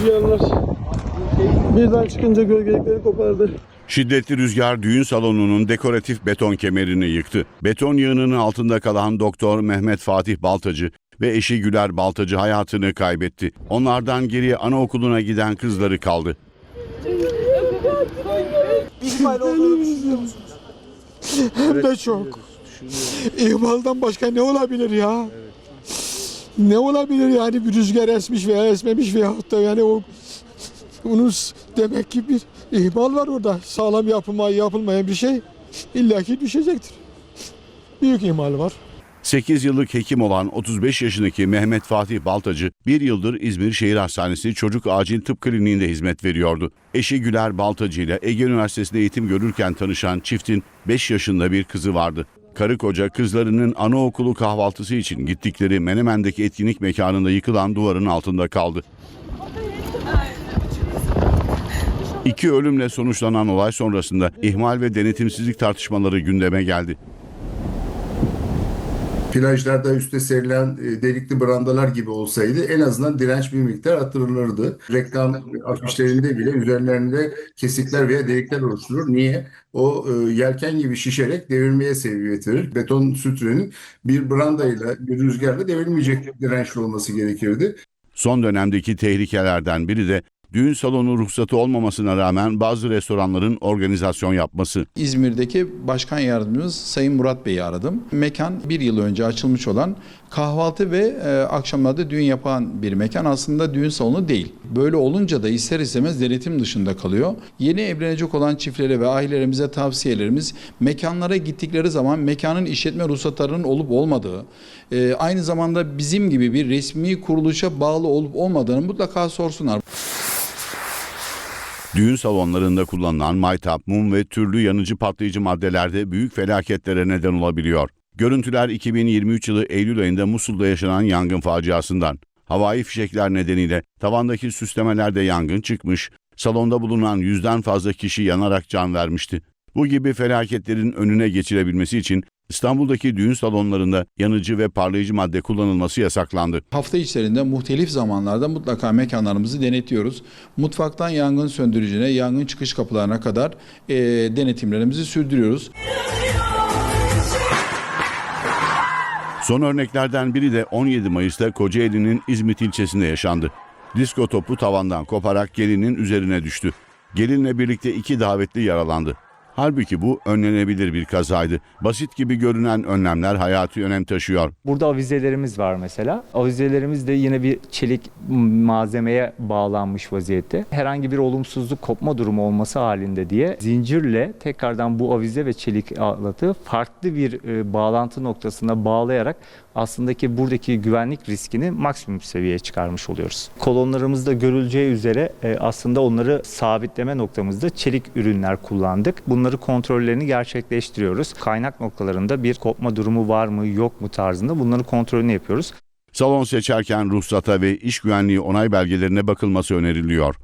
Rüzgarlar birden çıkınca gölgelikleri kopardı. Şiddetli rüzgar düğün salonunun dekoratif beton kemerini yıktı. Beton yığınının altında kalan Doktor Mehmet Fatih Baltacı ve eşi Güler Baltacı hayatını kaybetti. Onlardan geriye anaokuluna giden kızları kaldı. İhmal olduğunu düşünüyor musunuz? Hem de çok. İhmaldan başka ne olabilir ya? Ne olabilir yani bir rüzgar esmiş veya esmemiş veyahut da yani o onun demek ki bir ihmal var orada. Sağlam yapılma, yapılmayan bir şey illaki düşecektir. Büyük ihmal var. 8 yıllık hekim olan 35 yaşındaki Mehmet Fatih Baltacı bir yıldır İzmir Şehir Hastanesi Çocuk Acil Tıp Kliniğinde hizmet veriyordu. Eşi Güler Baltacı ile Ege Üniversitesi'nde eğitim görürken tanışan çiftin 5 yaşında bir kızı vardı. Karı koca kızlarının anaokulu kahvaltısı için gittikleri Menemen'deki etkinlik mekanında yıkılan duvarın altında kaldı. İki ölümle sonuçlanan olay sonrasında ihmal ve denetimsizlik tartışmaları gündeme geldi. Plajlarda üste serilen e, delikli brandalar gibi olsaydı en azından direnç bir miktar artırılırdı. Reklam afişlerinde bile üzerlerinde kesikler veya delikler oluşturur. Niye? O e, yelken gibi şişerek devirmeye sebebiyet verir. Beton sütrenin bir brandayla, bir rüzgarla devrilmeyecek dirençli olması gerekirdi. Son dönemdeki tehlikelerden biri de düğün salonu ruhsatı olmamasına rağmen bazı restoranların organizasyon yapması. İzmir'deki başkan yardımcımız Sayın Murat Bey'i aradım. Mekan bir yıl önce açılmış olan kahvaltı ve e, akşamlarda düğün yapan bir mekan aslında düğün salonu değil. Böyle olunca da ister istemez denetim dışında kalıyor. Yeni evlenecek olan çiftlere ve ailelerimize tavsiyelerimiz mekanlara gittikleri zaman mekanın işletme ruhsatlarının olup olmadığı, e, aynı zamanda bizim gibi bir resmi kuruluşa bağlı olup olmadığını mutlaka sorsunlar. Düğün salonlarında kullanılan maytap, mum ve türlü yanıcı patlayıcı maddeler de büyük felaketlere neden olabiliyor. Görüntüler 2023 yılı Eylül ayında Musul'da yaşanan yangın faciasından. Havai fişekler nedeniyle tavandaki süslemelerde yangın çıkmış, salonda bulunan yüzden fazla kişi yanarak can vermişti. Bu gibi felaketlerin önüne geçilebilmesi için İstanbul'daki düğün salonlarında yanıcı ve parlayıcı madde kullanılması yasaklandı. Hafta içlerinde muhtelif zamanlarda mutlaka mekanlarımızı denetliyoruz. Mutfaktan yangın söndürücüne, yangın çıkış kapılarına kadar e, denetimlerimizi sürdürüyoruz. Son örneklerden biri de 17 Mayıs'ta Kocaeli'nin İzmit ilçesinde yaşandı. Disko topu tavandan koparak gelinin üzerine düştü. Gelinle birlikte iki davetli yaralandı. Halbuki bu önlenebilir bir kazaydı. Basit gibi görünen önlemler hayati önem taşıyor. Burada avizelerimiz var mesela. Avizelerimiz de yine bir çelik malzemeye bağlanmış vaziyette. Herhangi bir olumsuzluk kopma durumu olması halinde diye zincirle tekrardan bu avize ve çelik alatı farklı bir e, bağlantı noktasına bağlayarak aslında ki buradaki güvenlik riskini maksimum seviyeye çıkarmış oluyoruz. Kolonlarımızda görüleceği üzere e, aslında onları sabitleme noktamızda çelik ürünler kullandık. Bunları kontrollerini gerçekleştiriyoruz. Kaynak noktalarında bir kopma durumu var mı yok mu tarzında bunları kontrolünü yapıyoruz. Salon seçerken ruhsata ve iş güvenliği onay belgelerine bakılması öneriliyor.